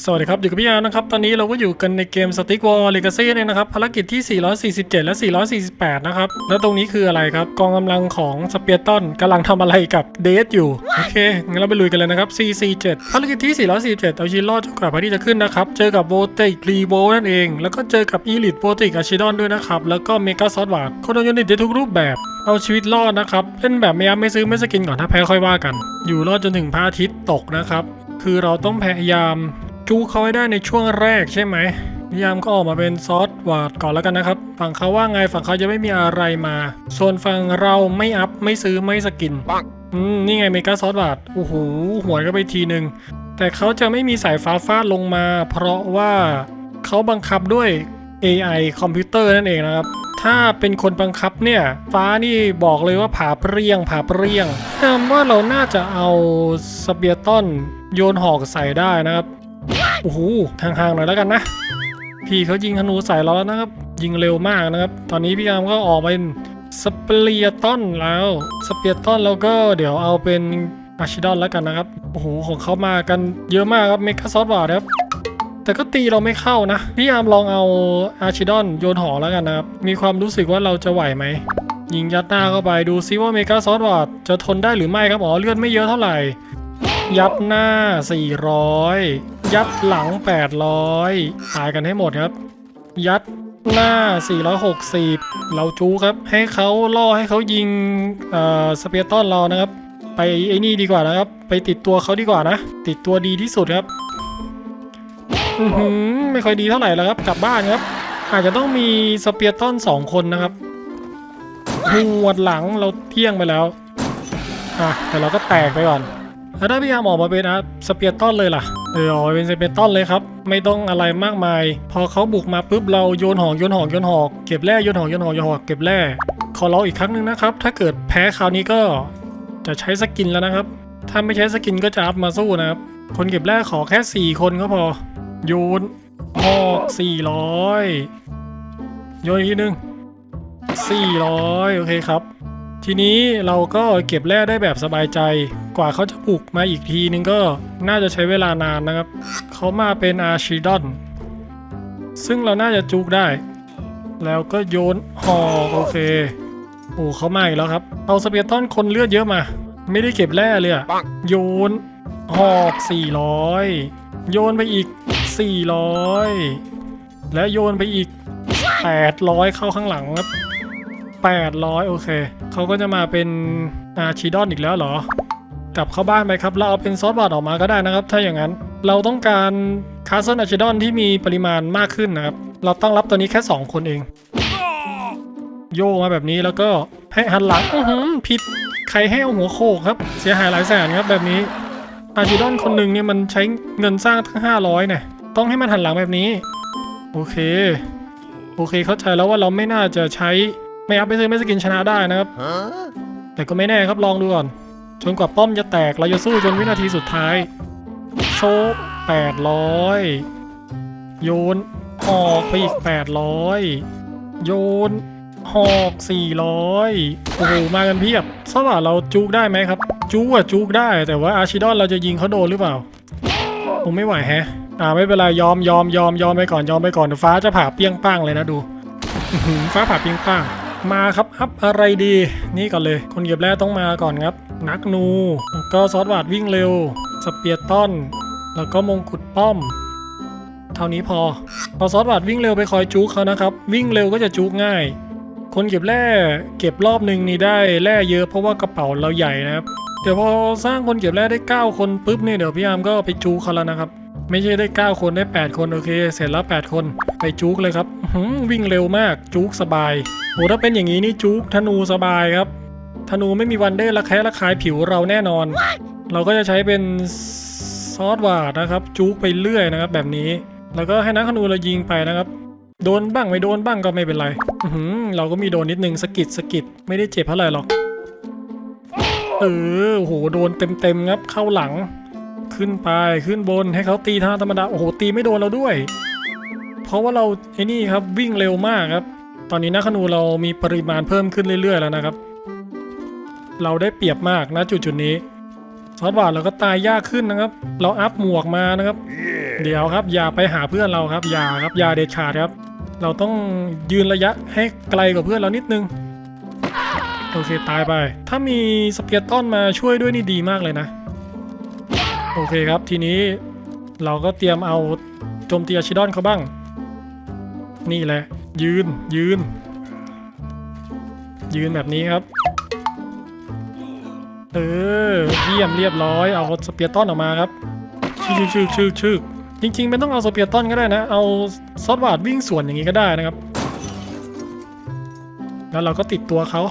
สวัสดีครับ อยู่กับพี่อาร์นะครับ ตอนนี้เราก็อยู่กันในเกม Stick War Legacy เนี่ยนะครับ ภารกิจที่ 447 และ 448 นะครับ แล้วตรงนี้คืออะไรครับ กองกำลังของสเปียร์ตันกำลังทำอะไรกับเดสอยู่ โอเค งั้นเราไปลุยกันเลยนะครับ 447 ภารกิจที่ 447 เอาชีรอดจนกว่าพาทิตย์จะขึ้นนะครับ เจอกับโวติกรีโวนั่นเอง แล้วก็เจอกับอีลิทโวติกอาชิดอนด้วยนะครับ แล้วก็เมกาซอสวาร์ดคนยูนิตได้ทุกรูปแบบเอาชีวิตรอดนะครับเล่นแบบไม่ยับไม่ซื้อไม่สกินก่อนถ้าแพ้ค่อยว่ากัน อยู่รอดจนถึงพระอาทิตย์ตกนะครับคือเราต้องพยายาม จูเขาให้ได้ในช่วงแรกใช่ไหมพยายามก็ออกมาเป็นซอสวาดก่อนแล้วกันนะครับ ฝั่งเขาว่าไงฝั่งเขาจะไม่มีอะไรมา ส่วนฝั่งเราไม่อัพไม่ซื้อไม่สกินปังอืมนี่ไงเมกาซอสวาดโอ้โหหวยก็ไปทีหนึ่งแต่เขาจะไม่มีสายฟ้าฟาดลงมา เพราะว่าเขาบังคับด้วย AI คอมพิวเตอร์นั่นเองนะครับ ถ้าเป็นคนบังคับเนี่ย ฟ้านี่บอกเลยว่าผ่าเปรี้ยงผ่าเปรี้ยงแอมว่าเราน่าจะเอาสเปียร์ตันโยนหอกใส่ได้นะครับ โอ้โหห่างๆหน่อยแล้วกันนะ พี่เขายิงธนูใส่เราแล้วนะครับ ยิงเร็วมากนะครับ ตอนนี้พี่อามก็ออกเป็นสเปียร์ตันแล้ว สเปียร์ตันแล้วก็เดี๋ยวเอาเป็นอาชิดอนแล้วกันนะครับ โอ้โห ของเขามากันเยอะมากครับ เมกาซอสบาร์ครับ แต่ก็ตีเราไม่เข้านะ พี่อามลองเอาอาชิดอนโยนหอแล้วกันนะครับ มีความรู้สึกว่าเราจะไหวไหม ยิงยัดหน้าเข้าไปดูซิว่าเมกาซอสบาร์จะทนได้หรือไม่ครับ อ๋อ เลือดไม่เยอะเท่าไหร่ ยัดหน้า 400 ยัดหลัง 800 ตายกันให้หมดครับ ยัดหน้า 460 เราจูครับ ให้เขาล่อให้เขายิงเอ่อสเปียร์ตอนเรานะครับ ไปไอ้นี่ดีกว่านะครับ ไปติดตัวเขาดีกว่านะ ติดตัวดีที่สุดครับอือหือไม่ค่อยดีเท่าไหร่แล้วครับ กลับบ้านครับ อาจจะต้องมีสเปียร์ตอนสองคนนะครับหัวหลังเราเที่ยงไปแล้วอะแต่เราก็แตกไปก่อนแล้วถ้าพี่ยามออกมาเป็นอาร์ตสเปียร์ตันเลยล่ะ เออเป็นสเปียร์ตันเลยครับ ไม่ต้องอะไรมากมาย พอเขาบุกมาปุ๊บเราโยนหอกโยนหอกโยนหอกเก็บแร่โยนหอกโยนหอกโยนหอกเก็บแร่ขอร้องอีกครั้งหนึ่งนะครับ ถ้าเกิดแพ้คราวนี้ก็จะใช้สกินแล้วนะครับ ถ้าไม่ใช้สกินก็จะอัพมาสู้นะครับ คนเก็บแร่ขอแค่ 4 คนก็พอ โยนหอก400 โยนอีกทีหนึง400 โอเคครับ ทีนี้เราก็เก็บแร่ได้แบบสบายใจ กว่าเขาจะปลุกมาอีกทีนึงก็น่าจะใช้เวลานานนะครับ เขามาเป็นอาชิดอน ซึ่งเราน่าจะจุกได้ แล้วก็โยนหอกโอเค โอ้เขามาอีกแล้วครับ เอาสเปียร์ตอนคนเลือดเยอะมา ไม่ได้เก็บแร่เลยอะโยนหอก400 โยนไปอีก 400 และโยนไปอีก 800 เข้าข้างหลังครับ 800 โอเค เขาก็จะมาเป็นอาชิดอนอีกแล้วเหรอ กลับเข้าบ้านไปครับ เราเอาเป็นซอสบาดออกมาก็ได้นะครับ ถ้าอย่างนั้น เราต้องการคาสเซิลอาชิดอนที่มีปริมาณมากขึ้นนะครับ เราต้องรับตัวนี้แค่ 2 คนเอง โยมาแบบนี้แล้วก็ให้หันหลังผิดใครให้เอาหัวโขกครับ เสียหายหลายแสนครับแบบนี้อาชิดอนคนหนึ่งเนี่ยมันใช้เงินสร้างทั้ง 500เนี่ยต้องให้มันหันหลังแบบนี้ โอเค โอเคเข้าใจแล้วว่าเราไม่น่าจะใช้ ไม่อัพไม่ซื้อไม่สกินชนะได้นะครับ Huh? แต่ก็ไม่แน่ครับลองดูก่อน จนกว่าป้อมจะแตกเราจะสู้จนวินาทีสุดท้าย โชว์800โยนหอกไปอีก800โยนหอก400โอ้โหมากันเพียบสว่าเราจุกได้ไหมครับ จุกอะจุกได้ แต่ว่าอาชิดอนเราจะยิงเขาโดนหรือเปล่าผมไม่ไหวแฮะอ่าไม่เป็นไรยอมยอมยอมยอมไปก่อนยอมไปก่อนเดี๋ยวฟ้าจะผ่าเปรี้ยงป้างเลยนะดูอื้อหือฟ้าผ่าเปรี้ยงป้าง มาครับ อัพอะไรดี นี่ก่อนเลย คนเก็บแร่ต้องมาก่อนครับ นักนูแล้วก็ซอสวาดวิ่งเร็ว สเปียร์ต้อน แล้วก็มงกุฎป้อม เท่านี้พอพอซอสวาดวิ่งเร็วไปคอยจุกเขานะครับ วิ่งเร็วก็จะจุกง่าย คนเก็บแร่เก็บรอบหนึ่งนี่ได้แร่เยอะเพราะว่ากระเป๋าเราใหญ่นะครับ เดี๋ยวพอสร้างคนเก็บแร่ได้ 9 คนปุ๊บเนี่ยเดี๋ยวพี่อาร์มก็ไปจูกเขาแล้วนะครับ ไม่ใช่ได้ 9 คนได้ 8 คนโอเค เสร็จแล้ว 8 คนไปจุกเลยครับวิ่งเร็วมากจุกสบายโหถ้าเป็นอย่างนี้นี่จุกธนูสบายครับ ธนูไม่มีวันได้ระแคะระคายผิวเราแน่นอน เราก็จะใช้เป็นซอสหวาดนะครับจุกไปเรื่อยนะครับ แบบนี้ แล้วก็ให้นักธนูเรายิงไปนะครับ โดนบ้างไม่โดนบ้างก็ไม่เป็นไรอืเราก็มีโดนนิดนึงสกิดสกิดไม่ได้เจ็บเท่าไหร่หรอกเออโอ้โหโดนเต็มๆครับเข้าหลัง ขึ้นไปขึ้นบนให้เขาตีท่าธรรมดาโอ้โหตีไม่โดนเราด้วย เพราะว่าเราไอ้นี่ครับวิ่งเร็วมากครับ ตอนนี้นักขนูเรามีปริมาณเพิ่มขึ้นเรื่อย ๆ แล้วนะครับ เราได้เปรียบมากนะจุดจุดๆนี้ซอสบาร์เราก็ตายยากขึ้นนะครับ เราอัพหมวกมานะครับ Yeah. เดี๋ยวครับอย่าไปหาเพื่อนเราครับอย่าครับอย่าเด็ดขาดครับ เราต้องยืนระยะให้ไกลกว่าเพื่อนเรานิดนึงโอเคตายไป ถ้ามีสเปียร์ต้อนมาช่วยด้วยนี่ดีมากเลยนะ โอเคครับ ทีนี้เราก็เตรียมเอาโจมตีอาชิดอนเขาบ้าง นี่แหละ ยืนยืน ยืนแบบนี้ครับ เออเยี่ยมเรียบร้อยเอาสเปียร์ต้อนออกมาครับชึกชึกชึกชึกจริงๆไม่ต้องเอาสเปียร์ต้อนก็ได้นะ เอาซอสวาดวิ่งสวนอย่างนี้ก็ได้นะครับ แล้วเราก็ติดตัวเขา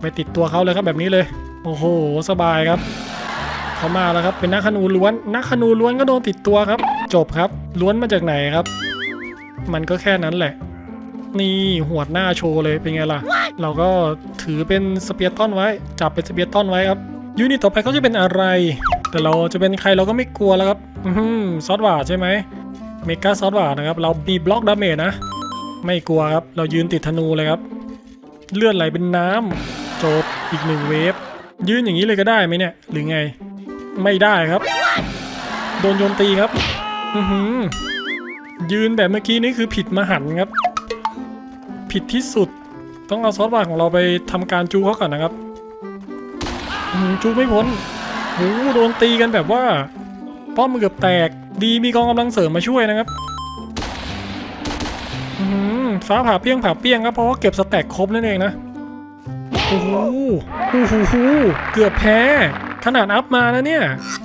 ไปติดตัวเขาเลยครับแบบนี้เลย โอ้โห สบายครับ เขามาแล้วครับ เป็นนักขนูล้วน นักขนูล้วนก็โดนติดตัวครับ จบครับ ล้วนมาจากไหนครับ มันก็แค่นั้นแหละ นี่หวดหน้าโชว์เลยเป็นไงล่ะ เราก็ถือเป็นสเปียร์ต้นไว้ จับเป็นสเปียร์ต้นไว้ครับ ยูนิตต่อไปเขาจะเป็นอะไร แต่เราจะเป็นใครเราก็ไม่กลัวแล้วครับ อือหือซอสหวาใช่ไหมเมกาซอสหวานะครับ เรามีบล็อกดาเมจนะ ไม่กลัวครับ เรายืนติดธนูเลยครับ เลือดไหลเป็นน้ำจบอีกหนึ่งเวฟยืนอย่างนี้เลยก็ได้ไหมเนี่ย หรือไง ไม่ได้ครับ โดนโจมตีครับ อืยืนแบบเมื่อกี้นี่คือผิดมหันครับ ผิดที่สุด ต้องเอาซอสหวาของเราไปทำการจูเขาก่อนนะครับจูไม่พ้นโอ้โหโดนตีกันแบบว่า ป้อมเกือบแตก ดีมีกองกำลังเสริมมาช่วยนะครับฟ้าผ่าเปี้ยงผ่าเปี้ยงครับเพราะว่าเก็บสแต็กครบนั่นเองนะ โอ้โห โอ้โห เกือบแพ้ ขนาดอัพมานะเนี่ย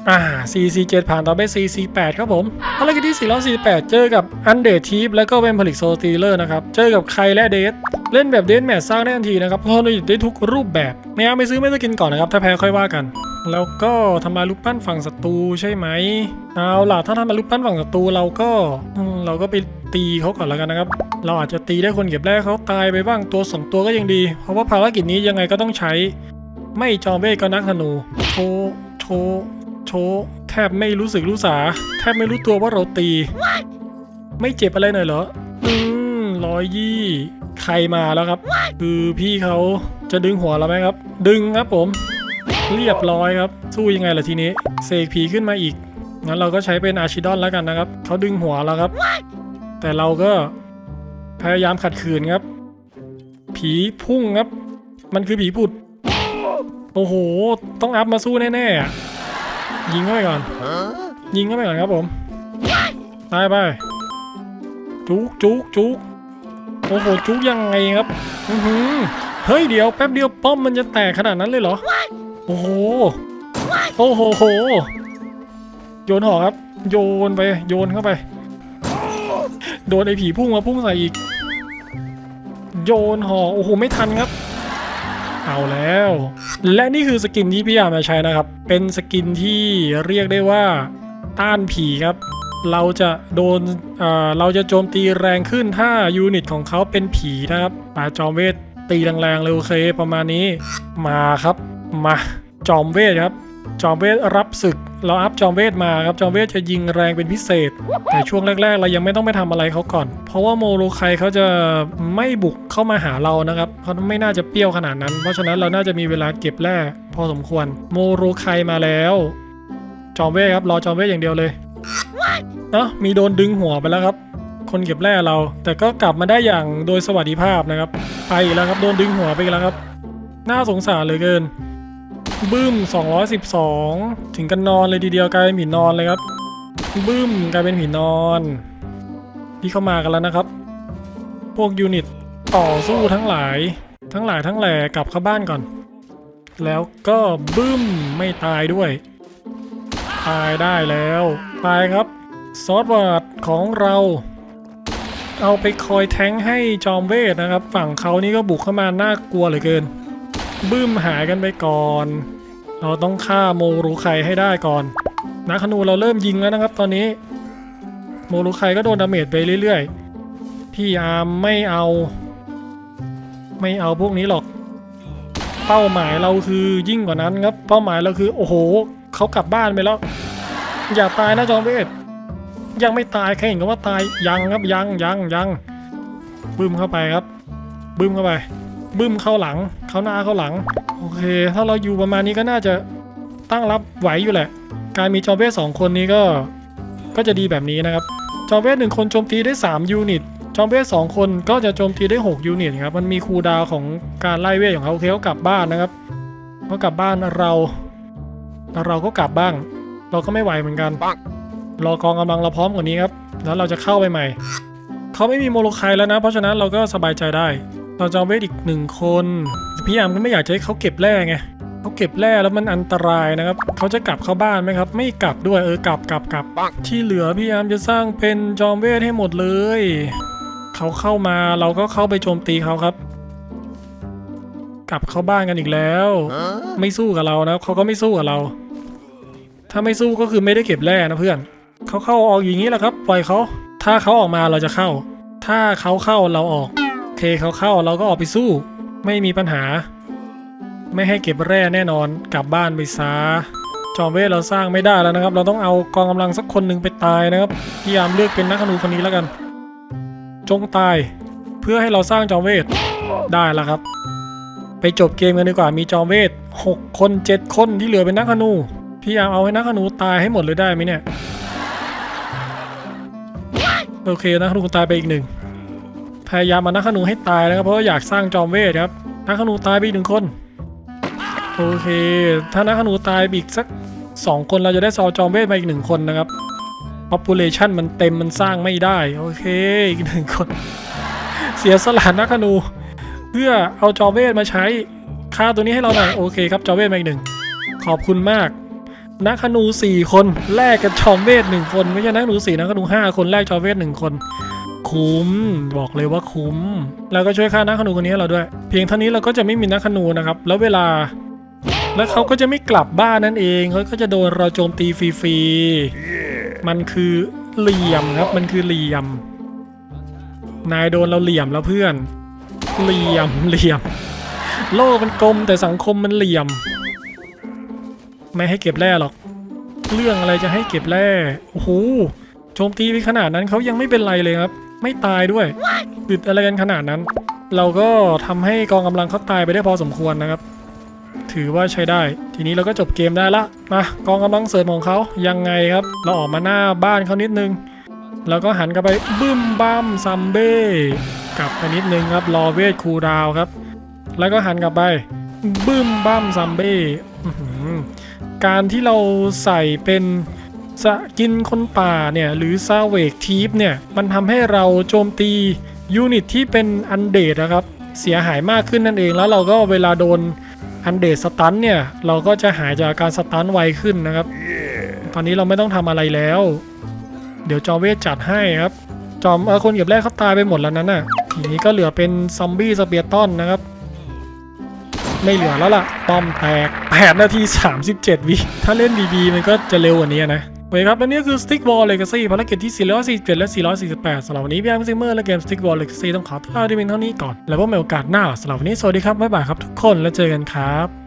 อ่า CC7 ผ่านต่อไป CC8 ครับผมภารกิจที่ 448 เจอกับอันเด t ทีฟแล้วก็เวนผลิตโซตีเลอร์นะครับ เจอกับใครและเดทเล่นแบบเดทแมทสร้างได้ทันทีนะครับเพราะเราได้ทุกรูปแบบไม่เอาไปซื้อไม่ต้องกินก่อนนะครับ ถ้าแพ้ค่อยว่ากัน แล้วก็ทำลายรูปปั้นฝั่งศัตรูใช่ไหม เอาล่ะถ้าทำลายรูปปั้นฝั่งศัตรูเราก็เราก็ไปตีเขาก่อนแล้วกันนะครับ เราอาจจะตีได้คนเก็บแรกเขาตายไปบ้างตัวสองตัวก็ยังดี เพราะว่าภารกิจนี้ยังไงก็ต้องใช้ ไม่จอมเวทก็นักธนูโชว์โชว์โชว์แทบไม่รู้สึกรู้สา แทบไม่รู้ตัวว่าเราตี ไม่เจ็บอะไรหน่อยเหรอ อืมร้อยยี่ใครมาแล้วครับ คือพี่เขาจะดึงหัวเราไหมครับ ดึงครับผม เรียบร้อยครับ สู้ยังไงล่ะทีนี้ เสกผีขึ้นมาอีก งั้นเราก็ใช้เป็นอาชิดอนแล้วกันนะครับ เขาดึงหัวเราครับ แต่เราก็พยายามขัดขืนครับ ผีพุ่งครับ มันคือผีผุด โอ้โห ต้องอัพมาสู้แน่ๆยิงเข้าไปก่อน ยิงเข้าไปก่อนครับผม ตายไป จุกจุกจุกโอ้โห จุกยังไงครับ อือหือ เฮ้ย เดี๋ยวแป๊บเดียวป้อมมันจะแตกขนาดนั้นเลยเหรอ โอ้โห โอ้โหโห โยนหอกครับ โยนไป โยนเข้าไป โดนไอ้ผีพุ่งมาพุ่งใส่อีก โยนหอก โอ้โห ไม่ทันครับ เอาแล้ว และนี่คือสกินที่พี่ยามมาใช้นะครับ เป็นสกินที่เรียกได้ว่าต้านผีครับ เราจะโดนเเราจะโจมตีแรงขึ้นถ้ายูนิตของเขาเป็นผีนะครับปาจอมเวทตีแรงๆเลยโอเคประมาณนี้ มาครับ มาจอมเวทครับ จอมเวทรับศึก เราอัพจอมเวทมาครับจอมเวทจะยิงแรงเป็นพิเศษ แต่ช่วงแรก ๆ เรายังไม่ต้องไปทำอะไรเขาก่อน เพราะว่าโมโรไคเขาจะไม่บุกเข้ามาหาเรานะครับเขาไม่น่าจะเปรี้ยวขนาดนั้น เพราะฉะนั้นเราน่าจะมีเวลาเก็บแร่พอสมควร โมโรไคมาแล้ว จอมเวทครับรอจอมเวทอย่างเดียวเลยเนาะมีโดนดึงหัวไปแล้วครับ คนเก็บแร่เรา แต่ก็กลับมาได้อย่างโดยสวัสดิภาพนะครับ ไปอีกแล้วครับโดนดึงหัวไปแล้วครับ น่าสงสารเหลยเกิน บึ้ม 212 ถึงกันนอนเลยทีเดียวกลายเป็นผีนอนเลยครับ บึ้มกลายเป็นผีนอน ที่เข้ามากันแล้วนะครับ พวกยูนิตต่อสู้ทั้งหลาย ทั้งหลายทั้งแหล่กลับเข้าบ้านก่อน แล้วก็บึ้มไม่ตายด้วย ตายได้แล้ว ตายครับ ซอสวาดของเรา เอาไปคอยแทงให้จอมเวทนะครับ ฝั่งเขานี่ก็บุกเข้ามาน่ากลัวเหลือเกิน บึ้มหายกันไปก่อน เราต้องฆ่าโมรุไคให้ได้ก่อนนักขนูเราเริ่มยิงแล้วนะครับ ตอนนี้ โมรุไคก็โดนดาเมจไปเรื่อยๆ พี่อาร์มไม่เอา ไม่เอาพวกนี้หรอก เป้าหมายเราคือยิ่งกว่านั้นครับ เป้าหมายเราคือโอ้โหเขากลับบ้านไปแล้ว อย่าตายนะจอมเวทยังไม่ตายแค่เห็นก็ว่าตายยังครับยังยังยังบึ้มเข้าไปครับ บึ้มเข้าไป บึ้มเข้าหลัง เข้าหน้าเข้าหลัง โอเค ถ้าเราอยู่ประมาณนี้ก็น่าจะตั้งรับไหวอยู่แหละ การมีจอมเวทสองคนนี้ก็ก็จะดีแบบนี้นะครับ จอมเวทหนึ่งคนโจมตีได้ 3 ยูนิต จอมเวทสองคนก็จะโจมตีได้ 6 ยูนิตครับ มันมีคูลดาวของการไล่เวทของเขาโอเคเขากลับบ้านนะครับเขากลับบ้านเราเราก็กลับบ้าง เราก็ไม่ไหวเหมือนกัน รอกองกำลังเราพร้อมกว่านี้ครับ แล้วเราจะเข้าไปใหม่ เขาไม่มีโมโลไคแล้วนะ เพราะฉะนั้นเราก็สบายใจได้ เราจอมเวทอีกหนึ่งคนพี่ยามก็ไม่อยากจะให้เขาเก็บแร่ไงเขาเก็บแร่แล้วมันอันตรายนะครับ เขาจะกลับเข้าบ้านไหมครับ ไม่กลับด้วยเออกลับกลับกลับที่เหลือพี่ยามจะสร้างเป็นจอมเวทให้หมดเลย เขาเข้ามาเราก็เข้าไปโจมตีเขาครับ กลับเข้าบ้านกันอีกแล้ว ไม่สู้กับเรานะเขาก็ไม่สู้กับเรา ถ้าไม่สู้ก็คือไม่ได้เก็บแร่นะเพื่อนเขาเข้าออกอย่างนี้แหละครับ ปล่อยเขาถ้าเขาออกมาเราจะเข้า ถ้าเขาเข้าเราออก เคเขาเข้าเราก็ออกไปสู้ ไม่มีปัญหา ไม่ให้เก็บแร่แน่นอนกลับบ้านไปซาจอมเวทเราสร้างไม่ได้แล้วนะครับ เราต้องเอากองกำลังสักคนหนึ่งไปตายนะครับพยายามเลือกเป็นนักธนูคนนี้แล้วกัน จงตาย เพื่อให้เราสร้างจอมเวทได้แล้วครับ ไปจบเกมกันดีกว่ามีจอมเวท6คน7คนที่เหลือเป็นนักธนูพยายามเอาให้นักธนูตายให้หมดเลยได้ไหมเนี่ยโอเคนักธนูตายไปอีกหนึ่ง พยายามมานักธนูให้ตายนะครับเพราะว่าอยากสร้างจอมเวทครับนักธนูตายไปอีหนึ่งคนโอเค ถ้านักธนูตายอีกสักสองคนเราจะได้ซอจอมเวทมาอีกหนึ่งคนนะครับ population มันเต็มมันสร้างไม่ได้โอเคอีกหนึ่งคน เสียสละนักธนู เพื่อเอาจอมเวทมาใช้ค่าตัวนี้ให้เราหน่อยโอเคครับจอมเวทมาอีกหนึ่งขอบคุณมากนักธนูสี่คนแลกกับจอมเวทหนึ่งคน ไม่ใช่นักธนูสี่นักธนูห้าคนแลกจอมเวทหนึ่งคน คุ้ม บอกเลยว่าคุ้ม แล้วก็ช่วยค่านักธนูคนนี้เราด้วย เพียงเท่านี้เราก็จะไม่มีนักธนูนะครับ แล้วเวลา แล้วเขาก็จะไม่กลับบ้านนั่นเองเขาก็จะโดนเราโจมตีฟรีๆมันคือเหลี่ยมครับ มันคือเหลี่ยม นายโดนเราเหลี่ยมแล้วเพื่อน เหลี่ยมเหลี่ยม โลกมันกลมแต่สังคมมันเหลี่ยม ไม่ให้เก็บแร่หรอก เรื่องอะไรจะให้เก็บแร่โอ้โหโจมตีไปขนาดนั้นเขายังไม่เป็นไรเลยครับ ไม่ตายด้วยอึดอะไรกันขนาดนั้น เราก็ทำให้กองกำลังเขาตายไปได้พอสมควรนะครับ ถือว่าใช้ได้ ทีนี้เราก็จบเกมได้ละมากองกำลังเสริมของเขายังไงครับ เราออกมาหน้าบ้านเขานิดนึง แล้วก็หันกลับไปบึ้มบัมซัมเบ้กลับไปนิดนึงครับรอเวทคูดาวครับ แล้วก็หันกลับไปบึ้มบัมซัมเบ้การที่เราใส่เป็น สกินคนป่าเนี่ยหรือซาเวกทีฟเนี่ยมันทำให้เราโจมตียูนิตที่เป็นอันเดดนะครับ เสียหายมากขึ้นนั่นเองแล้วเราก็เวลาโดนอันเดดสตันเนี่ยเราก็จะหายจากการสตันไวขึ้นนะครับ ตอนนี้เราไม่ต้องทำอะไรแล้ว เดี๋ยวจอมเวทจัดให้ครับ จอมเออคนเก็บแรกเขาตายไปหมดแล้วนั้นน่ะทีนี้ก็เหลือเป็นซอมบี้สเปียร์ตันนะครับไม่เหลือแล้วล่ะป้อมแตก 8 นาที 37 วิ ถ้าเล่นดีๆ มันก็จะเร็วกว่านี้นะ โอเคครับและนี่คือ Stick Wall Legacy ภารกิจที่ 447 และ 448สำหรับวันนี้พี่แอมซิมเมอร์และเกม Stick Wall Legacy ต้องขอตัวลาไปเพียงเท่านี้ก่อน แล้วพบกันใหม่โอกาสหน้าสำหรับวันนี้สวัสดีครับบ๊ายบายครับทุกคนแล้วเจอกันครับ